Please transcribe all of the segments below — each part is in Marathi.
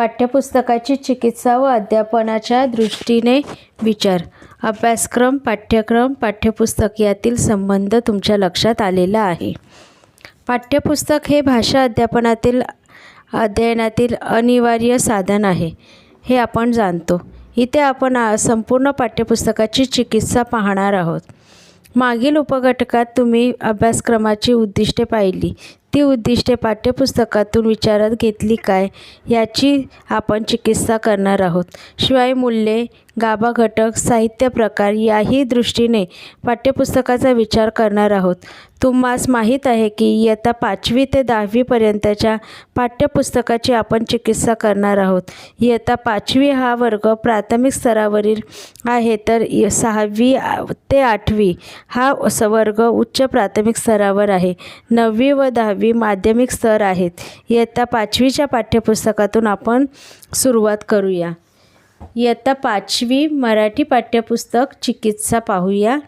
पाठ्यपुस्तकाची चिकित्सा व अध्यापनाच्या दृष्टीने विचार. अभ्यासक्रम पाठ्यक्रम पाठ्यपुस्तक यातील संबंध तुमच्या लक्षात आलेला आहे. पाठ्यपुस्तक हे भाषा अध्यापनातील अध्ययनातील अनिवार्य साधन आहे हे आपण जाणतो. इथे आपण संपूर्ण पाठ्यपुस्तकाची चिकित्सा पाहणार आहोत. मागील उपघटकात तुम्ही अभ्यासक्रमाची उद्दिष्टे पाहिली. ती उद्दिष्टे पाठ्यपुस्तकातून विचारात घेतली काय याची आपण चिकित्सा करणार आहोत. शिवाय मूल्ये गाभा घटक साहित्य प्रकार याही दृष्टीने पाठ्यपुस्तकाचा विचार करणार आहोत. तुम्हास माहीत आहे की इयत्ता पाचवी ते दहावीपर्यंतच्या पाठ्यपुस्तकाची आपण चिकित्सा करणार आहोत. इयत्ता पाचवी हा वर्ग प्राथमिक स्तरावरील आहे तर सहावी ते आठवी हा वर्ग उच्च प्राथमिक स्तरावर आहे. नववी व दहावी माध्यमिक स्तर आहेत. इयत्ता पाचवीच्या पाठ्यपुस्तकातून आपण सुरुवात करूया. इयत्ता पाचवी मराठी पाठ्यपुस्तक चिकित्सा पाहूया.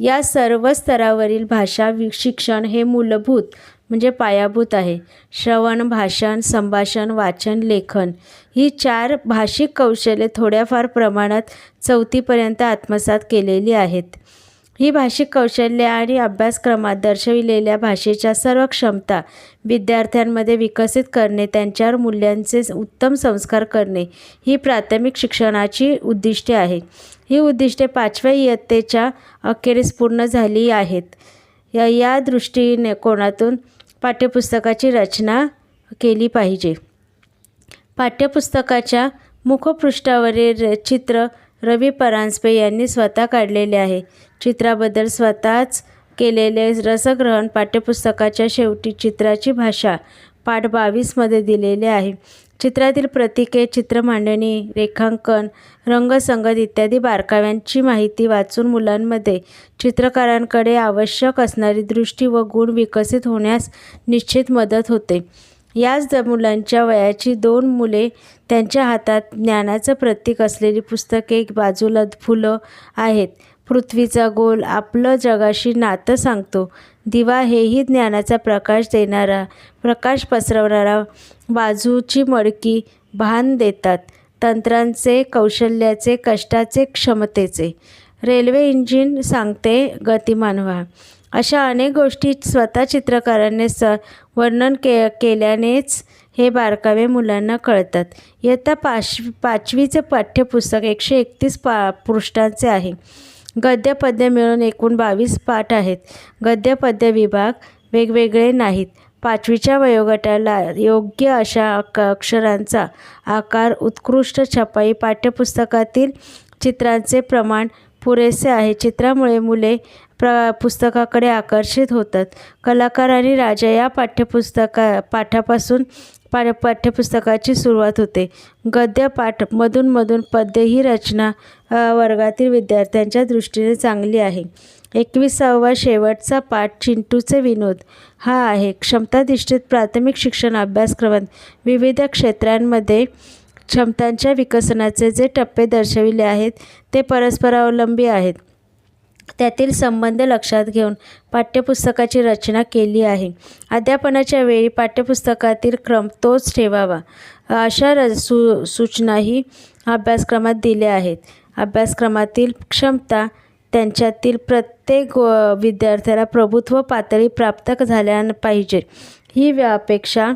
या सर्व स्तरावरील भाषा वि शिक्षण हे मूलभूत म्हणजे पायाभूत आहे. श्रवण भाषण संभाषण वाचन लेखन ही चार भाषिक कौशल्ये थोड्याफार प्रमाणात चौथीपर्यंत आत्मसात केलेली आहेत. ही भाषिक कौशल्य आणि अभ्यासक्रमात दर्शविलेल्या भाषेच्या सर्व क्षमता विद्यार्थ्यांमध्ये विकसित करणे त्यांच्यावर मूल्यांचे उत्तम संस्कार करणे ही प्राथमिक शिक्षणाची उद्दिष्टे आहे ही उद्दिष्टे पाचव्या इयत्तेच्या अखेरीस पूर्ण झाली आहेत. या या दृष्टीने कोणातून पाठ्यपुस्तकाची रचना केली पाहिजे? पाठ्यपुस्तकाच्या मुखपृष्ठावरील चित्र रवी परांजपे यांनी स्वतः काढलेले आहे. चित्राबद्दल स्वतःच केलेले रसग्रहण पाठ्यपुस्तकाच्या शेवटी चित्राची भाषा पाठ बावीसमध्ये दिलेले आहे. चित्रातील प्रतीके चित्रमांडणी रेखांकन रंगसंगत इत्यादी बारकाव्यांची माहिती वाचून मुलांमध्ये चित्रकारांकडे आवश्यक असणारी दृष्टी व गुण विकसित होण्यास निश्चित मदत होते. याच द मुलांच्या वयाची दोन मुले त्यांच्या हातात ज्ञानाचं प्रतीक असलेली पुस्तके बाजूला फुलं आहेत. पृथ्वीचा गोल आपलं जगाशी नातं सांगतो. दिवा हेही ज्ञानाचा प्रकाश देणारा प्रकाश पसरवणारा बाजूची मडकी भान देतात. तंत्रांचे कौशल्याचे कष्टाचे क्षमतेचे. रेल्वे इंजिन सांगते गतिमान व्हा. अशा अनेक गोष्टी स्वतः चित्रकाराने स वर्णन के केल्यानेच हे बारकावे मुलांना कळतात. इयत्ता पाच पाचवीचे पाठ्यपुस्तक एकशे एकतीस पा पृष्ठांचे आहे. गद्य पद्य मिळून एकूण बावीस पाठ आहेत. गद्य पद्य विभाग वेगवेगळे नाहीत. पाचवीच्या वयोगटाला योग्य अशा अक अक्षरांचा आकार उत्कृष्ट छपाई पाठ्यपुस्तकातील चित्रांचे प्रमाण पुरेसे आहे. चित्रामुळे मुले प्र पुस्तकाकडे आकर्षित होतात. कलाकार आणि राजा या पाठ्यपुस्तका पाठापासून पा पाठ्यपुस्तकाची सुरुवात होते. गद्य पाठ मधूनमधून पद्य ही रचना वर्गातील विद्यार्थ्यांच्या दृष्टीने चांगली आहे. एकविसावा शेवटचा पाठ चिंटूचे विनोद. हा आहे. क्षमताधिष्ठित प्राथमिक शिक्षण अभ्यासक्रमात विविध क्षेत्रांमध्ये क्षमतांच्या विकसनाचे जे टप्पे दर्शविले आहेत ते परस्परावलंबी आहेत. त्यातील संबंध लक्षात घेऊन पाठ्यपुस्तकाची रचना केली आहे. अध्यापनाच्या वेळी पाठ्यपुस्तकातील क्रम तोच ठेवावा. अशा र सू सूचनाही अभ्यासक्रमात दिल्या आहेत. अभ्यासक्रमातील क्षमता त्यांच्यातील प्रत्येक विद्यार्थ्याला प्रभुत्व पातळी प्राप्त झाल्या पाहिजे ही व्या- अपेक्षा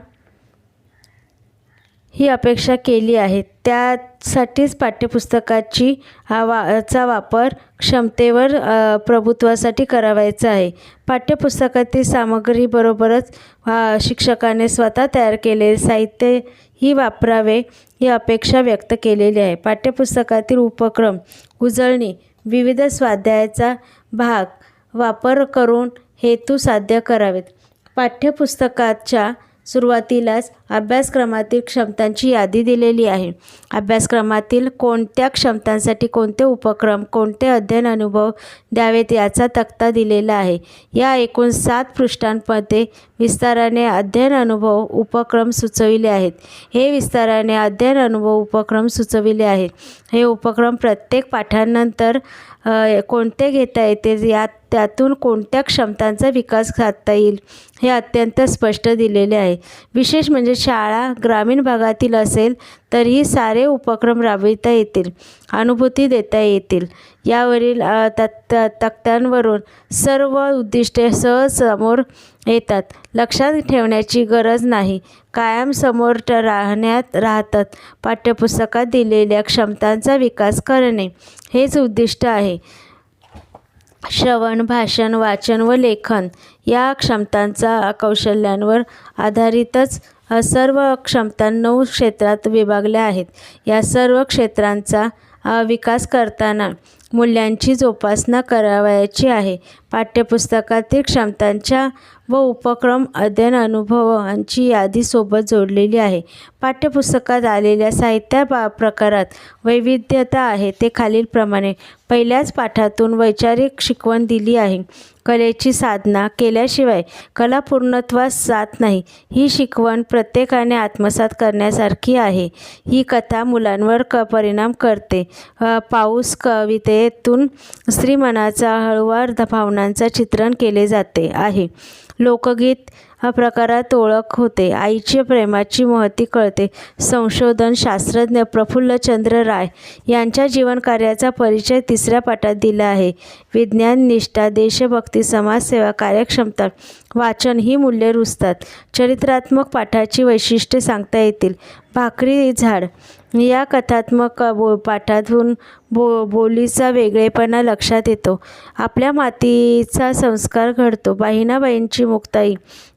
ही अपेक्षा केली आहे. त्यासाठीच पाठ्यपुस्तकाची हा वा चा वापर क्षमतेवर प्रभुत्वासाठी करावायचा आहे. पाठ्यपुस्तकातील सामग्रीबरोबरच शिक्षकाने स्वतः तयार केलेले साहित्य ही वापरावे ही अपेक्षा व्यक्त केलेली आहे. पाठ्यपुस्तकातील उपक्रम उजळणी विविध स्वाध्यायाचा भाग वापर करून हेतू साध्य करावेत. पाठ्यपुस्तकाच्या सुरुवातीलाच अभ्यासक्रमातील क्षमतांची यादी दिलेली आहे. अभ्यासक्रमातील कोणत्या क्षमतांसाठी कोणते उपक्रम कोणते अध्ययन अनुभव द्यावेत याचा तक्ता दिलेला आहे. या एकूण सात पृष्ठांमध्ये विस्ताराने अध्ययन अनुभव उपक्रम सुचविले आहेत. हे विस्ताराने अध्ययन अनुभव उपक्रम सुचविले आहेत. हे उपक्रम प्रत्येक पाठांनंतर कोणते घेता येते यात त्यातून कोणत्या क्षमतांचा विकास साधता येईल हे अत्यंत स्पष्ट दिलेले आहे. विशेष म्हणजे शाळा ग्रामीण भागातील असेल तरीही सारे उपक्रम राबविता येतील अनुभूती देता येतील. यावरील तत् तक्त्यांवरून सर्व उद्दिष्टे सहज समोर येतात. लक्षात ठेवण्याची गरज नाही. कायम समोर राहण्यात राहतात. पाठ्यपुस्तकात दिलेल्या क्षमतांचा विकास करणे हेच उद्दिष्ट आहे. श्रवण भाषण वाचन व लेखन या क्षमतांचा कौशल्यांवर आधारितच सर्व क्षमता नऊ क्षेत्रात विभागल्या आहेत. या सर्व क्षेत्रांचा विकास करताना मूल्यांची जोपासना करावयाची आहे. पाठ्यपुस्तकातील क्षमतांच्या व उपक्रम अध्ययन अनुभवांची यादीसोबत जोडलेली आहे. पाठ्यपुस्तकात आलेल्या साहित्या पा प्रकारात वैविध्यता आहे ते खालीलप्रमाणे पहिल्याच पाठातून वैचारिक शिकवण दिली आहे. कलेची साधना केल्याशिवाय कला पूर्णत्वास जात नाही. ही शिकवण प्रत्येकाने आत्मसात करण्यासारखी आहे. ही कथा मुलांवर क परिणाम करते. पाऊस कवितेतून स्त्रीमनाचा हळुवार भावनांचा चित्रण केले जाते आहे. लोकगीत हा प्रकारात ओळख होते. आईच्या प्रेमाची महती कळते. संशोधन शास्त्रज्ञ प्रफुल्लचंद्र राय यांच्या जीवनकार्याचा परिचय तिसऱ्या पाठात दिला आहे. विज्ञान निष्ठा देशभक्ती समाजसेवा कार्यक्षमता वाचन ही मूल्ये रुजतात. चरित्रात्मक पाठाची वैशिष्ट्ये सांगता येतील. भाकरी झाड या कथात्मक बो पाठातून बो बोलीचा वेगळेपणा लक्षात येतो. आपल्या मातीचा संस्कार घडतो. बहिणाबाईंची मुक्ताई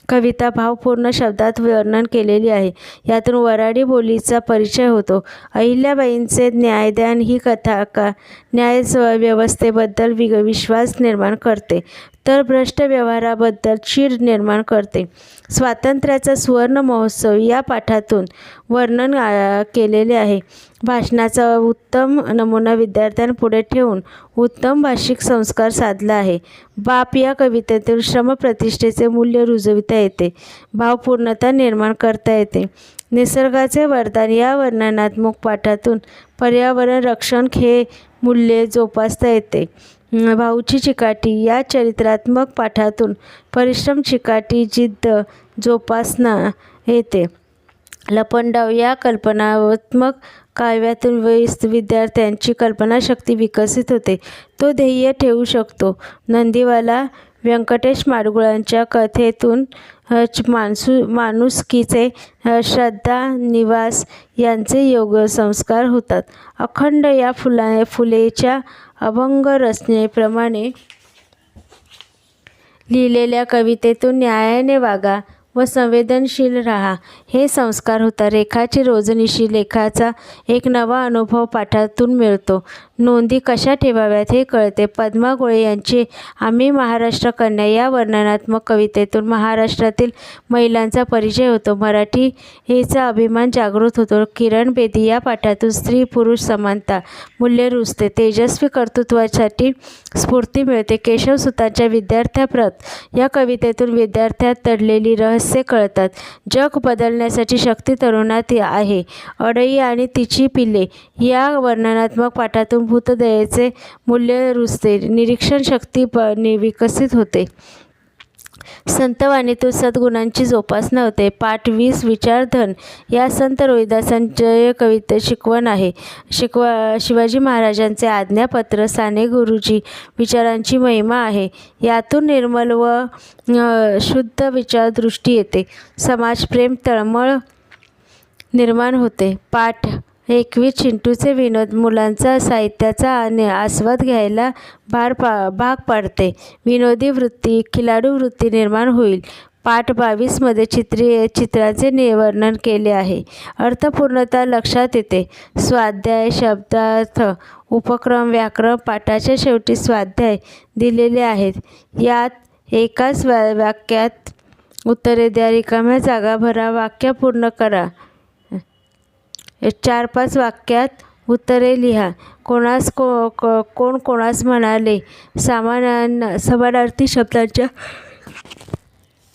कविता भावपूर्ण शब्दात वर्णन केलेली आहे. यातून वराडी बोलीचा परिचय होतो. अहिल्याबाईंचे न्यायदान ही कथा का न्याय व्यवस्थेबद्दल वि विश्वास निर्माण करते. तर भ्रष्ट व्यवहाराबद्दल चीड निर्माण करते. स्वातंत्र्याचा सुवर्ण महोत्सव या पाठातून वर्णन केलेले आहे. भाषणाचा उत्तम नमुना विद्यार्थ्यांपुढे ठेवून उत्तम भाषिक संस्कार साधला आहे. बाप या कवितेतून श्रमप्रतिष्ठेचे मूल्य रुजविता येते. भावपूर्णता निर्माण करता येते. निसर्गाचे वरदान या वर्णनात्मक पाठातून पर्यावरण रक्षण हे मूल्ये जोपासता येते. भाऊची चिकाटी या चरित्रात्मक पाठातून परिश्रम चिकाटी जिद्द जोपासना येते. लपंडाव या कल्पनात्मक काव्यातून वयस्क विद्यार्थ्यांची कल्पनाशक्ती विकसित होते. तो ध्येय ठेवू शकतो. नंदीवाला व्यंकटेश माडगुळांच्या कथेतून च- माणसू माणुसकीचे श्रद्धा निवास यांचे योग संस्कार होतात. अखंड या फुला फुलेच्या अभंग रचनेप्रमाणे लिहिलेल्या कवितेतून न्यायाने वागा व संवेदनशील राहा. हे संस्कार होता. रेखाची रोजनिशी लेखाचा एक नवा अनुभव पाठातून मिळतो. नोंदी कशा ठेवाव्यात हे कळते. पद्मा गोळे यांची आम्ही महाराष्ट्र कन्या या वर्णनात्मक कवितेतून महाराष्ट्रातील महिलांचा परिचय होतो. मराठी हेचा अभिमान जागृत होतो. किरण बेदी या पाठातून स्त्री पुरुष समानता मूल्य रुजते. तेजस्वी कर्तृत्वासाठी स्फूर्ती मिळते. केशवसुतांच्या विद्यार्थ्याप्रत या कवितेतून विद्यार्थ्यात दडलेली रहस्ये कळतात. जग बदल बदलण्यासाठी शक्ती तरुणात आहे. अडई आणि तिची पिल्ले. या वर्णनात्मक पाठातून भूतदयेचे मूल्य रुजते. निरीक्षण शक्ती प नि विकसित होते. संतवाणीतून सद्गुणांची जोपासना होते. पाठ वीस विचारधन या संत रोहिदासांचे कविते शिकवण आहे. शिकवा शिवाजी महाराजांचे आज्ञापत्र साने गुरुजी विचारांची महिमा आहे. यातून निर्मल व शुद्ध विचारदृष्टी येते. समाजप्रेम तळमळ निर्माण होते. पाठ एकवीस चिंटूचे विनोद मुलांचा साहित्याचा आणि आस्वाद घ्यायला भार पा भाग पाडते. विनोदी वृत्ती खिलाडू वृत्ती निर्माण होईल. पाठ बावीसमध्ये चित्री चित्राचे निवर्णन केले आहे. अर्थपूर्णता लक्षात येते. स्वाध्याय शब्दार्थ उपक्रम व्याकरण पाठाच्या शेवटी स्वाध्याय दिलेले आहेत. यात एकाच वा वाक्यात उत्तरे द्या. रिकाम्या जागा भरा. वाक्य पूर्ण करा. चार पाच वाक्यात उत्तरे लिहा. कोणास को को- कोण कोणास म्हणाले? सामान समानार्थी शब्दांच्या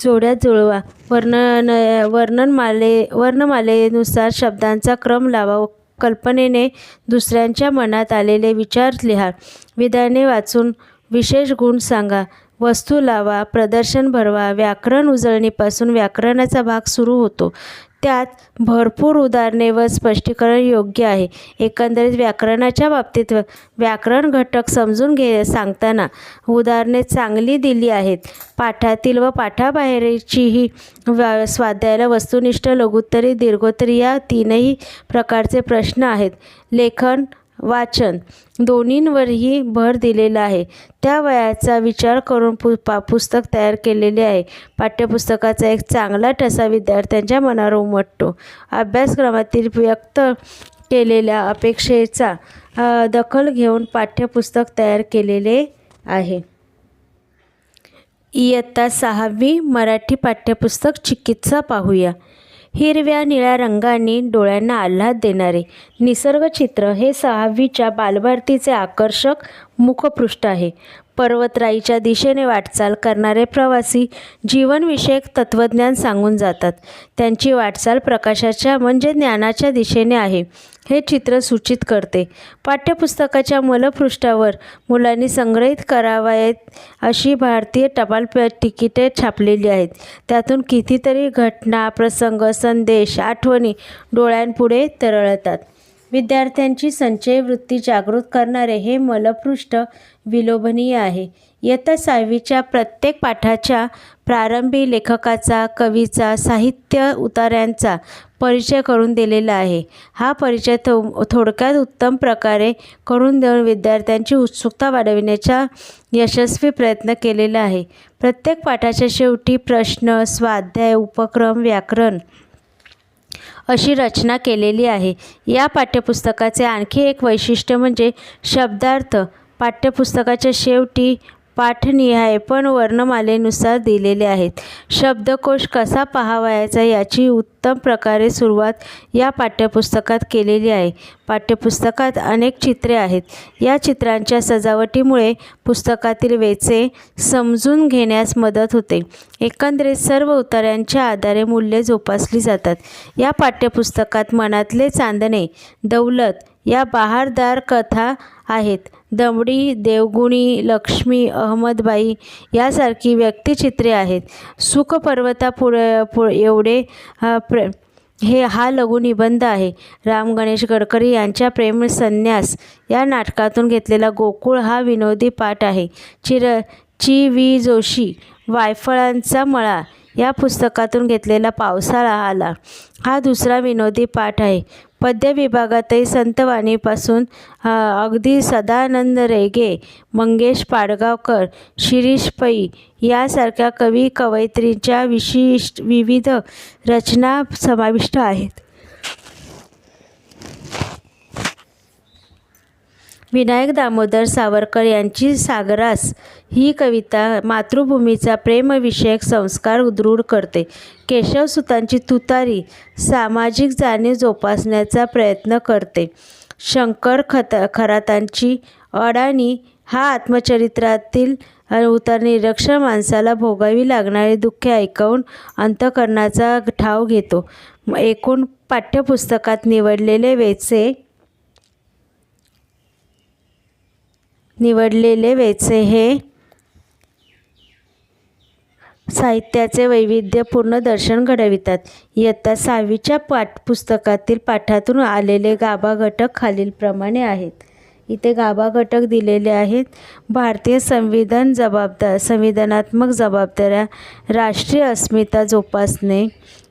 जोड्या जुळवा. वर्णन वर्णनमाले वर्णमालेनुसार शब्दांचा क्रम लावा. कल्पनेने दुसऱ्यांच्या मनात आलेले विचार लिहा. विधाने वाचून विशेष गुण सांगा. वस्तू लावा प्रदर्शन भरवा. व्याकरण उजळणीपासून व्याकरणाचा भाग सुरू होतो. त्यात भरपूर उदाहरणे व स्पष्टीकरण योग्य आहे. एकंदरीत व्याकरणाच्या बाबतीत व्याकरण घटक समजून घे सांगताना उदाहरणे चांगली दिली आहेत. पाठातील व पाठाबाहेरचीही वा स्वाध्यायाला वस्तुनिष्ठ लघुत्तरी दीर्घोत्तरी या तीनही प्रकारचे प्रश्न आहेत. लेखन वाचन. दोन्हींवरही भर दिलेला आहे. त्या वयाचा विचार करून पु पा पुस्तक तयार केलेले आहे. पाठ्यपुस्तकाचा एक चांगला ठसा विद्यार्थ्यांच्या मनावर उमटतो. अभ्यासक्रमातील व्यक्त केलेल्या अपेक्षेचा दखल घेऊन पाठ्यपुस्तक तयार केलेले आहे. इयत्ता सहावी मराठी पाठ्यपुस्तक चिकित्सा पाहूया. हिरव्या निळ्या रंगांनी डोळ्यांना आल्हाद देणारे निसर्गचित्र हे सहावीच्या बालभारतीचे आकर्षक मुखपृष्ठ आहे. पर्वतराईच्या दिशेने वाटचाल करणारे प्रवासी जीवनविषयक तत्त्वज्ञान सांगून जातात. त्यांची वाटचाल प्रकाशाच्या म्हणजे ज्ञानाच्या दिशेने आहे हे चित्र सूचित करते. पाठ्यपुस्तकाच्या मलपृष्ठावर मुलांनी संग्रहित करावायत अशी भारतीय टपाल तिकिटे छापलेली आहेत. त्यातून कितीतरी घटना प्रसंग संदेश आठवणी डोळ्यांपुढे तरळतात. विद्यार्थ्यांची संचय वृत्ती जागृत करणारे हे मलपृष्ठ विलोभनीय आहे. इयत्ता सहावीच्या प्रत्येक पाठाच्या प्रारंभी लेखकाचा कवीचा साहित्य उतार्यांचा परिचय करून दिलेला आहे. हा परिचय थो थोडक्यात उत्तम प्रकारे करून देऊन विद्यार्थ्यांची उत्सुकता वाढविण्याचा यशस्वी प्रयत्न केलेला आहे. प्रत्येक पाठाच्या शेवटी प्रश्न स्वाध्याय उपक्रम व्याकरण अशी रचना केलेली आहे. या पाठ्यपुस्तकाचे आणखी एक वैशिष्ट्य म्हणजे शब्दार्थ. पाठ्यपुस्तकाच्या शेवटी पाठनीय आहे पण वर्णमालेनुसार दिलेले आहेत. शब्दकोश कसा पाहावयाचा याची उत्तम प्रकारे सुरुवात या पाठ्यपुस्तकात केलेली आहे. पाठ्यपुस्तकात अनेक चित्रे आहेत. या चित्रांच्या सजावटीमुळे पुस्तकातील वेचे समजून घेण्यास मदत होते. एकंदरीत सर्व उतार्यांच्या आधारे मूल्ये जोपासली जातात. या पाठ्यपुस्तकात मनातले चांदणे दौलत या बहारदार कथा आहेत. दमडी देवगुणी लक्ष्मी अहमदबाई यासारखी व्यक्तिचित्रे आहेत. सुखपर्वता पुर पु एवढे प्र हे हा लघुनिबंध आहे. राम गणेश गडकरी यांच्या प्रेम संन्यास या नाटकातून घेतलेला गोकुळ हा विनोदी पाठ आहे. चिर ची वी जोशी वायफळांचा मळा या पुस्तकातून घेतलेला पावसाळा आला. हा दुसरा विनोदी पाठ आहे. पद्य विभागातही संतवाणीपासून अगदी सदानंद रेगे मंगेश पाडगावकर शिरीष पै यासारख्या कवी कवयित्रींच्या विशिष्ट विविध रचना समाविष्ट आहेत. विनायक दामोदर सावरकर यांची सागरास ही कविता मातृभूमीचा प्रेमविषयक संस्कार दृढ करते. केशवसुतांची तुतारी सामाजिक जाणीव जोपासण्याचा प्रयत्न करते. शंकर खत खरातांची अडाणी हा आत्मचरित्रातील उतर निरक्षर माणसाला भोगावी लागणारी दुःखे ऐकवून अंतकरणाचा ठाव घेतो. एकूण पाठ्यपुस्तकात निवडलेले वेचे निवडलेले वेचे हे साहित्याचे वैविध्यपूर्ण दर्शन घडवितात. इयत्ता सहावीच्या पाठपुस्तकातील पाठातून आलेले गाभा घटक खालीलप्रमाणे आहेत. इथे गाभा घटक दिलेले आहेत. भारतीय संविधान जबाबदार संविधानात्मक जबाबदाऱ्या राष्ट्रीय अस्मिता जोपासणे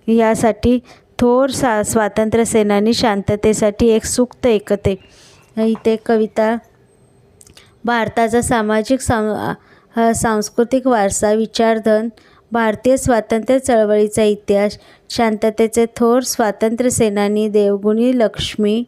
यासाठी थोर सा स्वातंत्र्य सेनानी शांततेसाठी एक सुक्त एकते. इथे कविता भारताचा सामाजिक सां सांस्कृतिक वारसा विचारधन भारतीय स्वातंत्र्य चळवळीचा इतिहास शांततेचे थोर स्वातंत्र्य सेनानी देवगुणी लक्ष्मी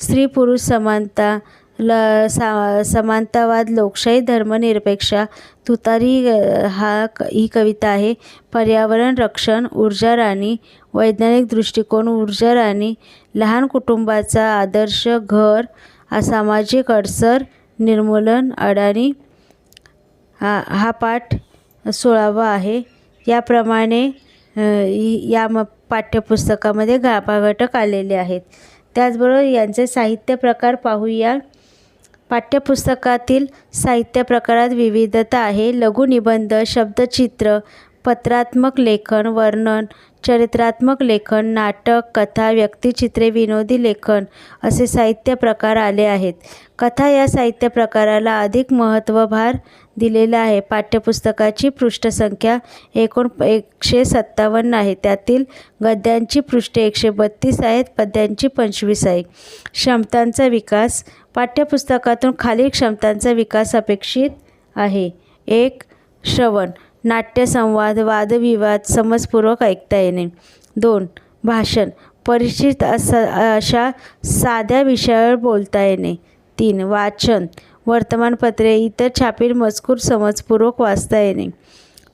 स्त्री पुरुष समानता ल सा समानतावाद लोकशाही धर्मनिरपेक्षा तुतारी हा क ही कविता आहे. पर्यावरण रक्षण ऊर्जा राणी वैज्ञानिक दृष्टिकोन ऊर्जा राणी लहान कुटुंबाचा आदर्श घर सामाजिक अडसर निर्मूलन अडाणी हा हा पाठ सोळावा आहे. याप्रमाणे या म पाठ्यपुस्तकामध्ये गाभाघटक आलेले आहेत. त्याचबरोबर यांचे साहित्य प्रकार पाहूया. पाठ्यपुस्तकातील साहित्य प्रकारात विविधता आहे. लघुनिबंध शब्दचित्र पत्रात्मक लेखन वर्णन चरित्रात्मक लेखन नाटक कथा व्यक्तिचित्रे विनोदी लेखन असे साहित्य प्रकार आले आहेत. कथा या साहित्य प्रकाराला अधिक महत्त्वभार दिलेला आहे. पाठ्यपुस्तकाची पृष्ठसंख्या एकूण एकशे सत्तावन्न आहे. त्यातील गद्यांची पृष्ठे एकशे बत्तीस आहेत. पद्यांची पंचवीस आहे. क्षमतांचा विकास. पाठ्यपुस्तकातून खालील क्षमतांचा विकास अपेक्षित आहे. एक श्रवण. नाट्यसंवाद वादविवाद समजपूर्वक ऐकता येणे. दोन भाषण. परिचित असा अशा साध्या विषयावर बोलता येणे. तीन वाचन. वर्तमानपत्रे इतर छापील मजकूर समजपूर्वक वाचता येणे.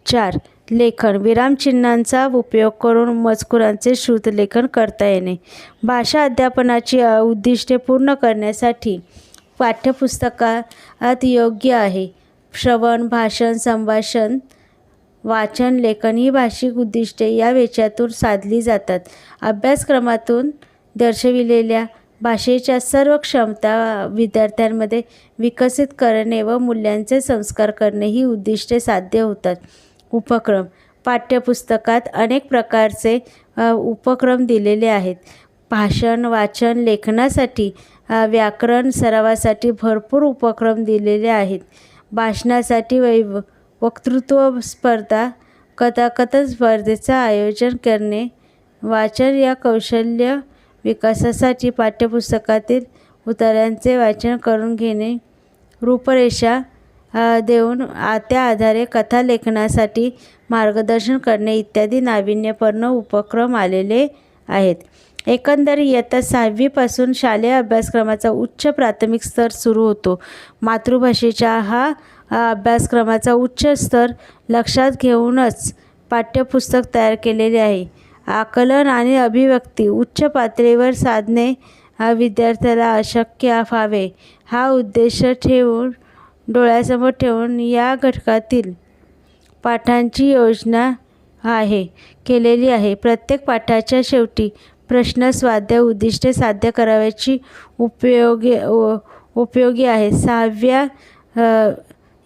चार लेखन. विरामचिन्हांचा उपयोग करून मजकुरांचे श्रुतलेखन करता येणे. भाषा अध्यापनाची उद्दिष्टे पूर्ण करण्यासाठी पाठ्यपुस्तकात योग्य आहे. श्रवण भाषण संभाषण वाचन लेखन ही भाषिक उद्दिष्टे या वेचातून साधली जातात. अभ्यासक्रमातून दर्शविलेल्या भाषेच्या सर्व क्षमता विद्यार्थ्यांमध्ये विकसित करणे व मूल्यांचे संस्कार करणे ही उद्दिष्टे साध्य होतात. उपक्रम. पाठ्यपुस्तकात अनेक प्रकारचे उपक्रम दिलेले आहेत. भाषण वाचन लेखनासाठी व्याकरण सरावासाठी भरपूर उपक्रम दिलेले आहेत. भाषणासाठी वै वक्तृत्व स्पर्धा कथाकथन स्पर्धेचं आयोजन करणे वाचन या कौशल्य विकासासाठी पाठ्यपुस्तकातील उतार्यांचे वाचन करून घेणे रूपरेषा देऊन त्या आधारे कथा लेखनासाठी मार्गदर्शन करणे इत्यादी नाविन्यपूर्ण उपक्रम आलेले आहेत. एकंदर इयत्ता सहावीपासून शालेय अभ्यासक्रमाचा उच्च प्राथमिक स्तर सुरू होतो. मातृभाषेच्या हा अभ्यासक्रमाचा उच्च स्तर लक्षात घेऊनच पाठ्यपुस्तक तयार केलेले आहे. आकलन आणि अभिव्यक्ती उच्च पातळीवर साधणे हा विद्यार्थ्याला अशक्य व्हावे. हा उद्देश ठेवून डोळ्यासमोर ठेवून या घटकातील पाठांची योजना आहे केलेली आहे. प्रत्येक पाठाच्या शेवटी प्रश्न स्वाध्याय उद्दिष्टे साध्य करावयाची उपयोगी उपयोगी आहे सहाव्या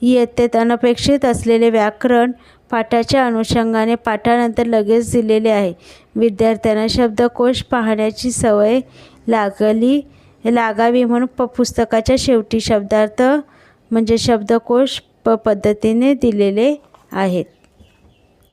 इयत्तेत अनपेक्षित असलेले व्याकरण पाठाच्या अनुषंगाने पाठानंतर लगेच दिलेले आहे. विद्यार्थ्यांना शब्दकोश पाहण्याची सवय लागली लागावी म्हणून प पुस्तकाच्या शेवटी शब्दार्थ म्हणजे शब्दकोश प पद्धतीने दिलेले आहेत.